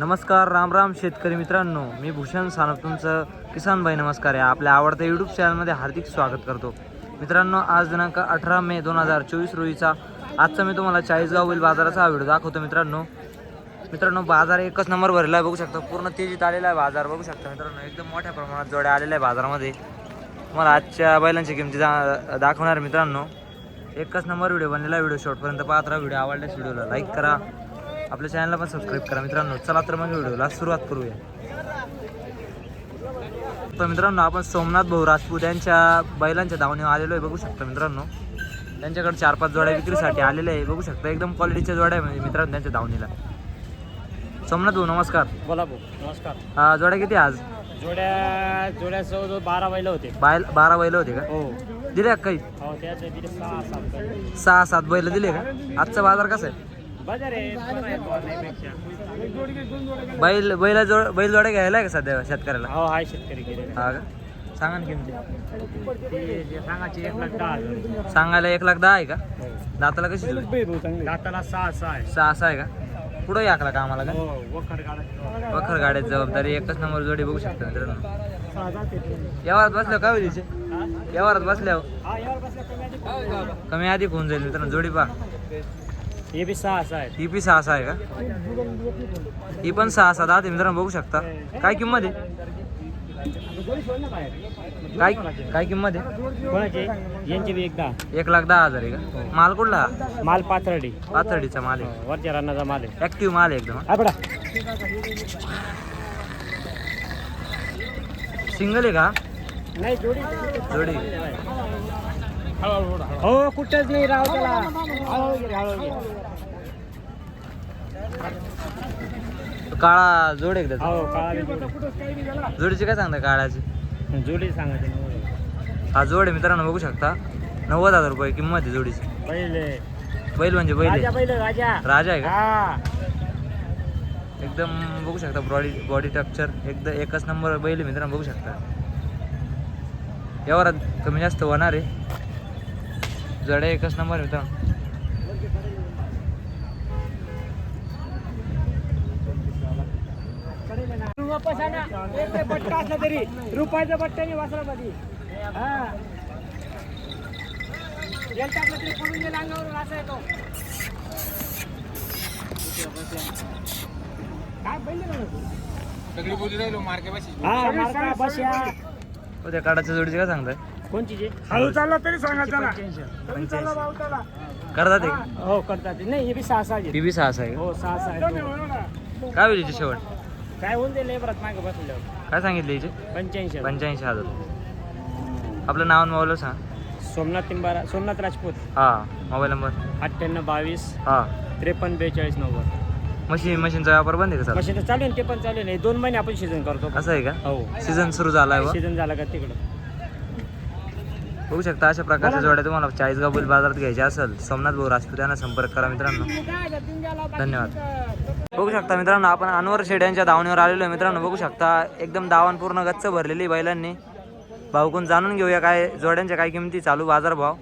नमस्कार राम राम शेतकरी मित्रांनो. मी भूषण सानप तुमचं किसान भाई नमस्कार आहे आपल्या आवडत्या यूट्यूब चॅनलमध्ये हार्दिक स्वागत करतो. मित्रांनो आज दिनांक अठरा मे दोन हजार चोवीस रोजीचा आजचा मी तुम्हाला चाळीसगावील बाजाराचा हा व्हिडिओ दाखवतो मित्रांनो. मित्रांनो बाजार एकच नंबर भरलेला आहे बघू शकता. पूर्ण तेजीत आलेला आहे बाजार बघू शकता. मित्रांनो एकदम मोठ्या प्रमाणात जोड्या आलेल्या आहे बाजारामध्ये. तुम्हाला आजच्या बैलांची किमती दा दाखवणार मित्रांनो. एकच नंबर व्हिडिओ बनलेला आहे व्हिडिओ शॉर्टपर्यंत पाहत राहा. व्हिडिओ आवडल्यास व्हिडिओला लाईक करा. आपल्या चॅनलला पण सबस्क्राईब करा मित्रांनो. चला तर मग व्हिडिओला सुरुवात करूया. तर मित्रांनो आपण सोमनाथ भाऊ राजपूत यांच्या बैलांच्या धावणीवर आलेलो आहे. बघू शकता मित्रांनो. त्यांच्याकडे चार पाच जोड्या विक्रीसाठी आलेल्या आहे. बघू शकता एकदम क्वालिटीच्या जोड्या म्हणजे मित्रांनो त्यांच्या धावणीला. सोमनाथ भाऊ नमस्कार. बोला भाऊ नमस्कार. हा, जोड्या किती आज? जोड्या जोड्या जवळजवळ बारा बैल होते. बाय बारा बैल होते का? हो. दिले काही? हो दिले बैल. सहा सात बैल दिले का? आजचा बाजार कसा आहे? आहे आहे. बैल बैला जोड बैल जोड्या घ्यायला आहे का सध्या शेतकऱ्याला? हो हाय शेतकरी हा का? सांगा ना किमती. ते जे सांगायचे एक लाख दहा हजार सांगायला एक लाख दहा आहे का. दाताला कशी जोडी? दाताला सहा सहा आहे. सहा सहा आहे का? पुढं याकला का? आम्हाला हो वखर गाडा का वखर गाड्याची जबाबदारी एकच नंबर जोडी बघू शकता मित्रांनो. यावरात बसल्यावर काय होईल हा? यावरात बसल्यावर हा? यावर बसल्या. कमी अधिक होऊन जाईल मित्रांनो जोडी पा हे बी सहा सहा आहे ही बी सहा सहा आहे का? ही पण सहा सहा दहा ते मित्रांनो बघू शकता. काय किंमत आहे? काय काय किंमत आहे? कोणाचे? यांचे बी एकदा एक लाख दहा हजार आहे का? माल कुठला? माल पाथर्डी. पाथर्डीचा माल आहे. वरच्या रानाचा माल आहे. ऍक्टिव्ह माल आहे एकदम हा. बडा सिंगल आहे का? नाही जोडी. जोडी. हो कुठंच नाही राव त्याला. काळा जोड त्याचा? हो काळा. जोडीची काय सांगता काळाची? जोडी सांगायची ना. हा जोड आहे मित्रांनो बघू शकता. नव्वद हजार रुपये किंमत आहे जोडीची. पहिले. बैल म्हणजे बैल राजा आहे. पहिले राजा. राजा आहे का? एकदम बघू शकता बॉडी बॉडी स्ट्रक्चर एकदम एकच नंबर बैल मित्रांनो बघू शकता. यावर कमी जास्त होणार आहे. जडे एकच नंबर आहे मित्रांनो वापस आणा. एक ते बट्टा असला तरी रुपयाचा बट्टा नाही वासरा मध्ये हा येल टाकलं तरी पडून गेला अंगावरून असा येतो काय पहिले? हा, मार्का. हो जोडीचे काय सांगताय कोणची जे? हळू चालला तरी सांगा त्याला करतात एक हो. करतात ते. नाही हे बी सहा सहा आहेत. टी व्ही सहा सहा आहे हो सहा सहा आहेत. काय होईल हिचे शेवट? काय होऊन मागे बसल्यावर. काय सांगितले हिचे पंच्याऐंशी हजार. पंच्याऐंशी हजार. आपलं नाव आणि मोबाईल सांग. सोमनाथ तिंबारा सोमनाथ राजपूत. हा मोबाईल नंबर. अठ्ठ्याण्णव बावीस. हा. त्रेपन्न बेचाळीस नव्वद. मशीन मशीनचा व्यापार बंद आहे का सर मशीन तर चालू आहे ना, ते पण चालू आहे. दोन महिने आपण सीझन करतो. असं आहे का? हो. सीझन सुरू झाला आहे सीझन झाला का तिकडं? बघू शकता अशा प्रकारच्या जोड्या तुम्हाला चाळीसगाव बैल बाजारात घ्यायच्या असेल. सोमनाथ भाऊ राजपूत यांना संपर्क करा मित्रांनो. धन्यवाद. बघू शकता मित्रांनो आपण अनवर शेड यांच्या धावणीवर आलेलो आहे. मित्रांनो बघू शकता एकदम दावण पूर्ण गच्च भरलेली बैलांनी. भाऊकून जाणून घेऊया काय जोड्यांच्या काय किमती चालू बाजार भाव.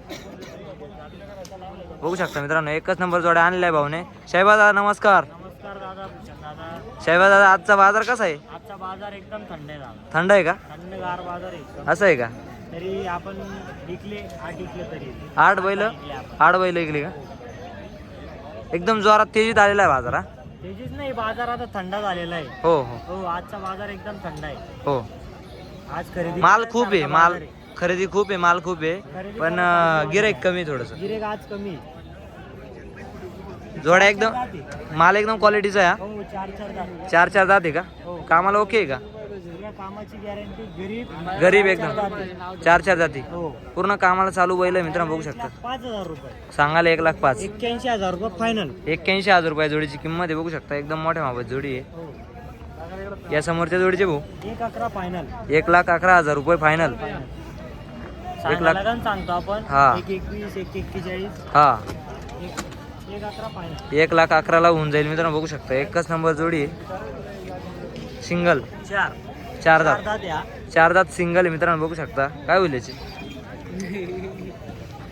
बघू शकता मित्रांनो एकच नंबर जोड्या आणल्या आहे भाऊने. शाहिबा दादा नमस्कार. दादा शाहिबा दादा आजचा बाजार कसा आहे? आजचा बाजार एकदम थंड आहे का. असं आहे का? तरी आपण विकले आठ विकले तरी. आठ बैल? विकले आपण. आठ बैल ऐकली का? एकदम जोरात तेजीत आलेला आहे बाजार हा? तेजीच नाही बाजार आता थंड झालेला आहे. हो हो. हो आजचा बाजार एकदम थंड आहे. हो. आज खरेदी माल खूप आहे माल बाजार आहे. खरेदी खूप आहे माल खूप आहे खरेदी पण गिराईक कमी थोडस. गिरेक आज कमी जोड्या एकदम. माल एकदम क्वालिटीचा आहे हो? चार चार जाते. हा चार चार जाते का? हो. कामाला ओके आहे का? कामाची गॅरंटी गरीब गरीब एकदम. चार चार जाती. हो. पूर्ण कामाला चालू बैल आहे मित्रांनो बघू शकता. पाच हजार रुपये. सांगायला एक लाख पाच. एक्क्याऐंशी हजार रुपये फायनल एक्क्याऐंशी हजार रुपये जोडीची किंमत आहे बघू शकता. एकदम मोठ्या मापात जोडी आहे. या समोरच्या जोडीचे भाऊ? एक अकरा फायनल एक लाख अकरा हजार रुपये फायनल सांगायला गण सांगतो आपण. हा. एक एकवीस एक एक्केचाळीस. हा. एक एक एक लाख अकराला होऊन जाईल मित्रांनो बघू शकता. एकच नंबर जोडी सिंगल. चार. चार दात. द्या चार दात सिंगल आहे मित्रांनो बघू शकता. काय होईल याची?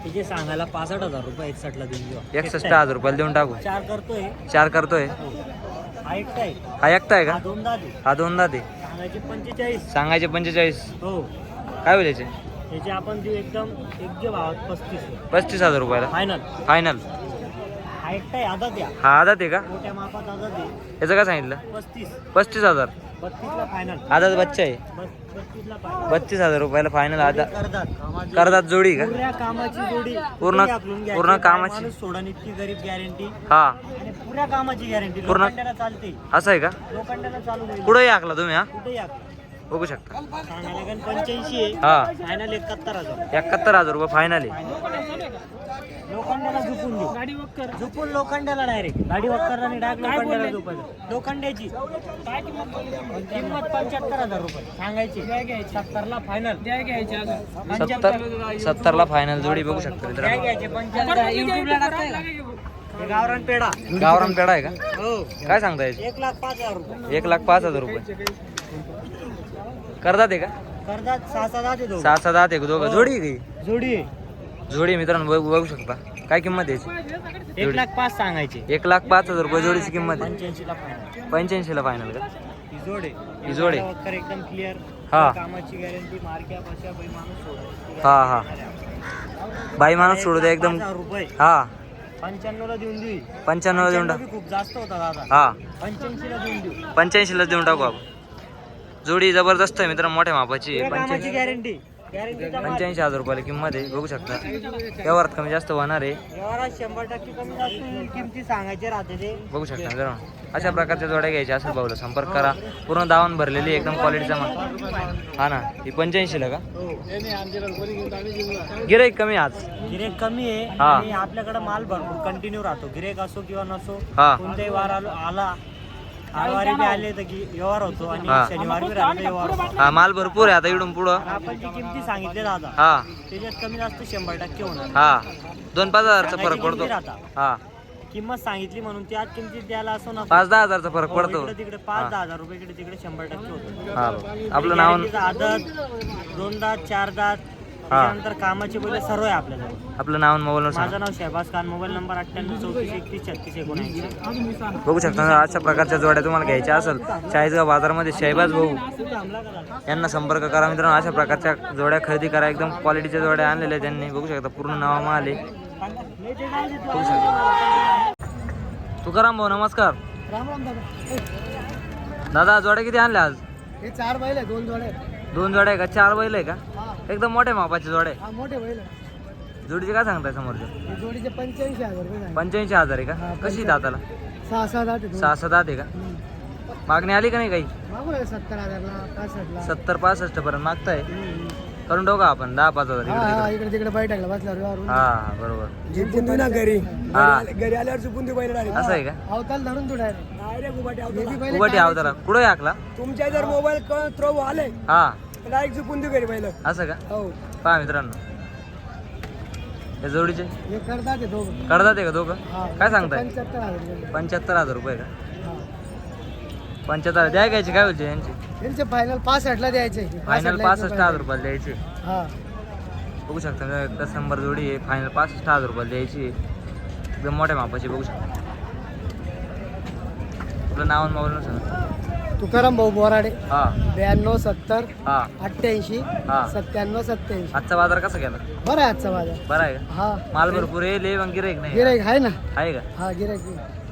तिचे सांगायला पासष्ट हजार रुपये एकसष्टला देऊन देऊ एकसष्ट हजार रुपयाला देऊन टाकू. चार करतोय. चार करतोय? हा एकटा आहे. हा एकटा आहे हा का दोन दात आहे. हा सांगायचे पंचेचाळीस. सांगायचे पंचेचाळीस. हो. काय होईल याचे? त्याचे आपण देऊ एकदम एक भावात पस्तीस पस्तीस हजार रुपयाला. फायनल फायनल हा एकटा आहे आधा द्या हा आदात आहे का? मोठ्या मापात आधा दे याचं काय सांगितलं? पस्तीस. पस्तीस हजार. आदात बच्चा आहे. बत्तीस हजार रुपयाला फायनल आदा करतात करतात जोडी का? पुऱ्या कामाची जोडी पूर्ण- पूर्ण कामाची. इतकी गरीब गॅरंटी हा. पुऱ्या कामाची गॅरंटी पूर्ण- असं आहे का? कुठंही आखला तुम्ही हा? बघू शकता. पंच्याऐंशी हा फायनल एकाहत्तर हजार. एकाहत्तर हजार रुपये फायनल आहे. लोखंडाला देऊ. गाडी वक्कर. लोखंडाला डायरेक्ट गाडी आणि डायरेक्ट लोखंडाला लोखंडाची किंमत पंच्याहत्तर हजार रुपये. सांगायची. सत्तरला फायनल द्या घ्यायचे सत्तर सत्तरला फायनल जोडी बघू शकता मित्रांनो. गावरान पेढा. गावरान पेडा आहे का? हो. काय सांगता याचे एक लाख पाच हजार रुपये. एक लाख पाच हजार रुपये. करतात आहे का? कर्जात सहा सहा दहा ते दोघं. सहा सात आठ एक दोघं? जोडी आहे का जोडी आहे. ही? जोडी आहे मित्रांनो बघू बघू शकता. काय किंमत आहे याची? एक लाख पाच सांगायचे. एक लाख पाच हजार रुपये जोडीची किंमत आहे. पंच्याऐंशीला फायनल पंच्याऐंशीला फायनल का? ही जोड आहे. ही जोड आहे. वक्कर एकदम क्लिअर हा. कामाची गॅरंटी मार्क्या बाई माणूस हा हा. बाई माणूस सोडू दे एकदम पाच हजार रुपये. हा. पंच्याण्णवला देऊन देऊ. देऊन टाक खूप जास्त होता दादा हा. पंच्याऐंशीला देऊन देऊ. पंच्याऐंशीला देऊन टाकू आपण. जोडी जबरदस्त आहे मित्रांनो मोठ्या मापाची पंच्याऐंशी. गॅरंटी. पंच्याऐंशी हजार रुपयाला किंमत आहे बघू शकता. व्यवहारात कमी जास्त होणार आहे. व्यवहारात शंभर टक्के कमी जास्त होईल. किमती सांगायचे राहते ते. बघू शकता मित्रांनो. अशा प्रकारच्या जोड्या घ्यायच्या असेल भाऊला संपर्क करा. पूर्ण दावण भरलेली एकदम क्वालिटीचा माल. हा ना ही पंच्याऐंशीला का? हो. गिराईक कमी आज. गिरेक कमी आहे हा. आणि आपल्याकडे माल भरपूर कंटिन्यू राहतो. गिरेक असो किंवा नसो हा. कोणताही वार आलो आला आळवारी बी आले तर की व्यवहार होतो आणि हा. शनिवार बी राहिला तर व्यवहार. होतो हा माल भरपूर आहे आता इकडून पुढं. आणि आपण जी किमती सांगितले दादा. हा. त्याच्यात कमी जास्त शंभर टक्के होणार. हा. दोन पाच हजारचा फरक सांगायची पडतो. किमती राहता. हा. किंमत सांगितली म्हणून त्याच किमतीत द्यायला असो ना पाच दहा हजारचा फरक पडतो. इकडे तिकडे पाच दहा हजार रुपये इकडे तिकडे शंभर टक्के होतो. हा. भाऊ. आपलं नाव गॅरंटीचा आदत दोन दात चार दात त्याच्यानंतर कामाचे बैल सर्व आहे आपल्याजवळ. आपलं नाव आणि मोबाईल माझं सांगा. नाव शहबाज खान मोबाईल नंबर अठ्ठ्याण्णव चौतीस एकतीस छत्तीस एकोणऐंशी. बघू शकता ना, अशा प्रकारच्या जोड्या तुम्हाला घ्यायच्या असेल चाळीसगाव बाजारामध्ये शहबाज भाऊ. यांना संपर्क करा मित्रांनो अशा प्रकारच्या जोड्या खरेदी करा. एकदम क्वालिटीच्या जोड्या आणलेल्या आहेत त्यांनी. बघू शकता पूर्ण नावा आले बघू शकता. तुकाराम भाऊ नमस्कार. राम राम दादा दादा जोड्या किती आणल्या आज? हे चार बैल आहे दोन जोडे दोन जोड्या आहे का? चार बैल आहे का? एकदम जोड्या आहे हा मोठे बैल जोडीचे काय सांगताय समोरच्या जोडीचे पंच्याऐंशी हजार रुपये पंच्याऐंशी हजार आहे का? कशी दाताला? सहा सहा सात आठ आहे का? मागणी आली का नाही काही? मागू लागेल सत्तर हजारला पासष्टला. सत्तर पासष्ट पर्यंत मागताय? करून टाकू का आपण? दहा पाच हजार इकडे तिकडे. इकडे तिकडे बैठ टाकला बसल्यावर हा हा, बरोबर. झुपून देऊ ना घरी. हा. घरी आल्यावर देऊ बैल असं आहे का? अवताल धरून तू डायरेक्ट उभाटी आवताला कुठं हाकला तुमच्या जर मोबाईल थ्रो आले हा. डायरेक्ट देऊ घरी बैल असं का? हो. पहा मित्रांनो. या जोडीचे? हे करतात ते दोघं. करतात आहे का दोघं? काय सांगताय? पंच्याहत्तर हजार रुपये. पंच्याहत्तर हजार रुपये का? पंच्याहत्तर द्या घ्यायचे काय होते यांचे? त्यांचे फायनल पासष्टला द्यायचे. फायनल पासष्ट हजार रुपयाला द्यायचे. हा. बघू शकता एकच नंबर जोडी आहे. फायनल पासष्ट हजार रुपयाला द्यायची. एकदम मोठ्या मापाची बघू शकता. आपलं नाव आणि मोबाईल सांगा तुकाराम भाऊ बोराडे हा. ब्याण्णव सत्तर हा. अठ्ठ्याऐंशी हा. सत्त्याण्णव सत्त्याऐंशी. आजचा बाजार कसा गेला? बरं आहे आजचा बाजार. बरा आहे का? हा. माल भरपूर आहे ले मग गिराईक नाही. गिराईक आहे ना? आहे का? हा गिराईक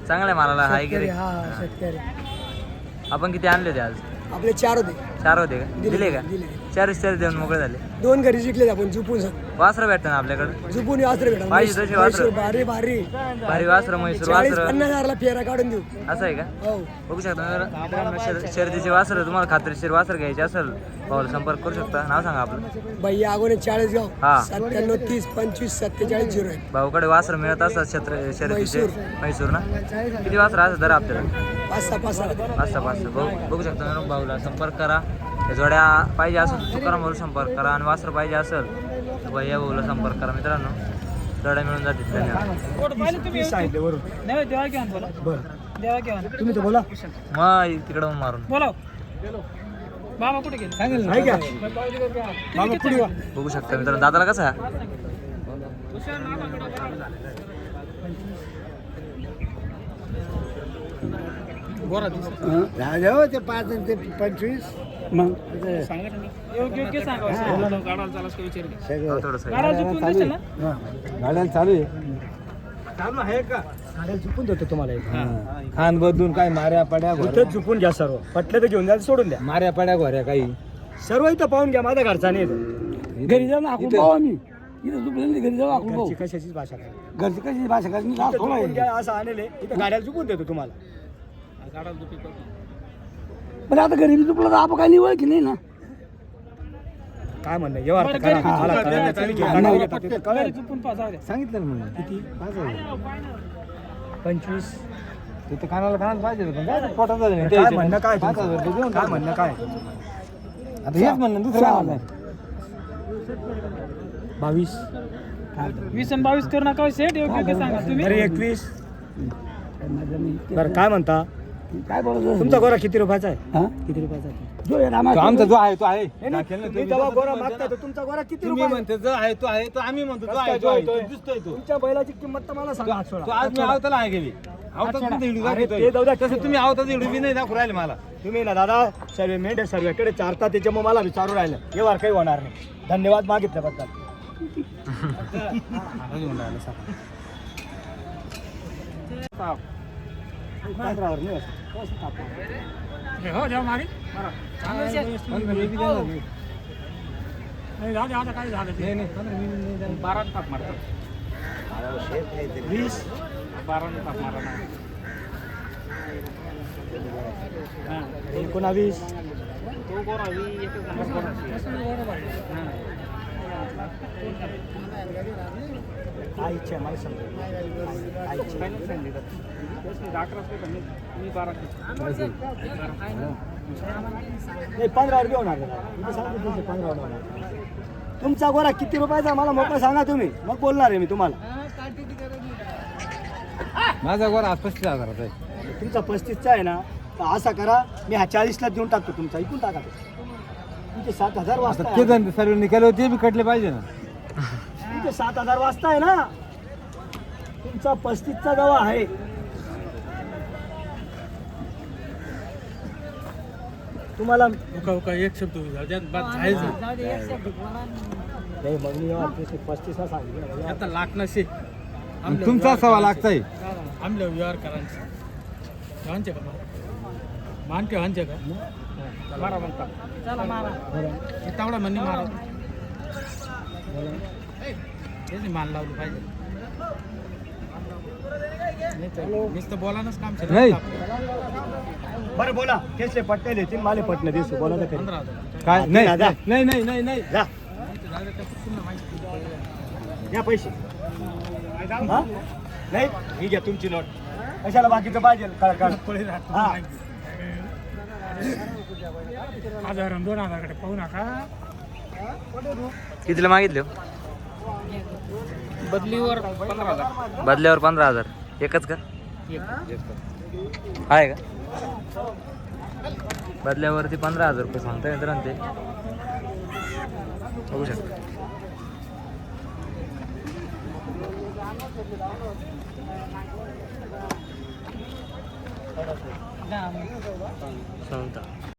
चांगल्या मालाला हाय शेतकरी गिराईक हा हा, शेतकरी. आपण किती आणले होते आज? आपले चार होते. चार होते का? दिले का? चार चार देऊन मोकळे झाले. दोन घरी जिंकले आपण झुपून. वासरं भेटतं ना आपल्याकडे? झुपून वासरे भेटा पाहिजे वासरं. भारी भारी. भारी वासरं म्हैसूर चाळीस वासरं. पन्नास हजारला फेरा काढून देऊ. असं आहे का? हो. बघू शकता मित्र- मित्रांनो शर- शर्यतीचे वासर तुम्हाला खात्रीशीर वासर घ्यायचे असेल भाऊला संपर्क करू शकता. नाव सांगा आपलं. भैया आगोने चाळीस गाव. हा. सत्त्याण्णव तीस पंचवीस सत्तेचाळीस झिरो भाऊकडे वासर मिळत असतात छत्र शर्यतीचे म्हैसूर. ना? किती वासर असतात तर आपल्याला पाच सहा पाच सहा पाच सहा पाच सहा बघू बघू शकता मित्रांनो भाऊला संपर्क करा. त्या जोड्या पाहिजे असेल तुकाराम भाऊला संपर्क करा. आणि वासर पाहिजे असेल तर भैया भाऊला संपर्क करा. मित्रांनो जोड्या मिळून जातील. धन्यवाद. तुम्ही बोला. मग तिकडं मारून. बोला बाबा कुठे बघू शकता मित्रांनो दादाला कसा राजा हो? ते पाच आणि ते पंचवीस. मग? योग्य योग्य सांगा. गाडाला चालास का विचार घे. सगळं. थोडस गाडा झुकून देशील ना? गाड्याला चालू आहे? चालू आहे का? गाड्या झुपून देतो तुम्हाला एक. खान बदलून काय माऱ्या पड्या इथंच झुपून घ्या सर्व. पटलं तर घेऊन जा सोडून द्या. माऱ्या पड्या घोऱ्या काही? सर्व इथं पाहून घ्या माझा घरचा नाही. घरी जाऊन हाकून पाहू आम्ही. इथं घरी जाऊन हाकून घरची कशाचीच भाषा नाही. घरची कशी भाषा इथं घ्या असं आणले इथं गाड्याला झुपून देतो तुम्हाला. पण आता घरी झोपलं तर आपण काही निवळ की नाही ना काय म्हणणं अर्थ करा. कळलं. कळलं. सांगितलं ना म्हणून किती पाच हजार पंचवीस तिथं कानाला कानाला पाहिजे होतं. काय पोटात झालं नाही. काय म्हणणं काय पाच हजार रुपये? देऊन काय. म्हणणं काय आता हेच म्हणणं दुसरं काय म्हणणं बावीस वीस आणि बावीस करू नका सेट योग्य योग्य सांगा तुम्ही बरं एकवीस बरं काय म्हणता काय बोलत तुमचा गोरा किती रुपयाचा आहे? किती रुपयाचा आहे? जो आमचा जो आहे तो आहे. नाही, नाही, तुम्ही जेव्हा गोरा मागता तर तुमचा गोरा किती तुम्ही रुपये म्हणते जो आहे तो आहे तो आम्ही म्हणतो जो आहे तो तो? दिसतोय तो. तुमच्या बैलाची किंमत तर मला सांगा तो. आज मी आवताला आहे गेली आवतात सोडा. पण हिडू अरे, दाखवतोय. ते? जाऊ द्या. तसं तुम्ही आवतात हिडू बी नाही दाखवू राहिले मला. तुम्ही ना दादा सर्वे मेंढे सर्वेकडे चारता त्याच्यामुळे मला विचारू राहिलं. येवार काही होणार नाही. धन्यवाद मागितल्याबद्दल. पंधरावर नाही असं. व्यवस्थित टाका. हो जेव्हा मागे बरं. चांगलं शेट. पण मी बी देणार नाही. नाही, जाऊ द्या, आता काय झालं ते. नाही, नाही, पंधरा मी बी नाही देणार. बारा ताप मारतात वीस बारा ताप मारा ना. हा. एकोणावीस तो गोरा ही एकच आहे मला समजा. मी. नाही पंधरावर घेऊन आले इथे सांगितलं तुमचे होणार. गोरा किती रुपयाचा मला मोकळा सांगा तुम्ही. मग बोलणार आहे मी तुम्हाला. माझा गोरा आज पस्तीस हजाराचा आहे. तुमचा पस्तीसचा आहे ना? तर असा करा मी हा चाळीसला देऊन टाकतो तुमचा. इकून टाका सात हजार वाजता ते सर्व निकाले होते ते बी कटले पाहिजे ना. तुमचे सात हजार वाजता आहे ना. तुमचा पस्तीसचा गवा आहे. तुम्हाला उका उका एक शब्द. जाऊ द्या, जायचं. नाही. मग मी एवढा पस्तीसला सांगितलं आता लाख नसे आणि तुमचा सव्वा लागचा आहे आमल्या व्यवहार करायचे. वाहनचे का मानके का? मारा म्हणता. चला मारा. तेवढा म्हणणे मारा. तेच नाही मान लावलं पाहिजे. नुसतं बोलानच काम. बरं बोला. केसले पट्टे देतील माले पटणे देसू बोला तर. काय? नाही. नाही नाही नाही. घ्या पैसे. हा? नाही ही घ्या तुमची नोट. कशाला बाकीचं पाहिजे? हा. हजार दोन हजारकडे पाहू नका. कितीला मागितले हो? बदलीवर पंधरा हजार. बदल्यावर पंधरा हजार. एकच का? आहे का? बदल्यावरती पंधरा हजार रुपये सांगता मित्रांनो ते. बघू शकता. सांगता.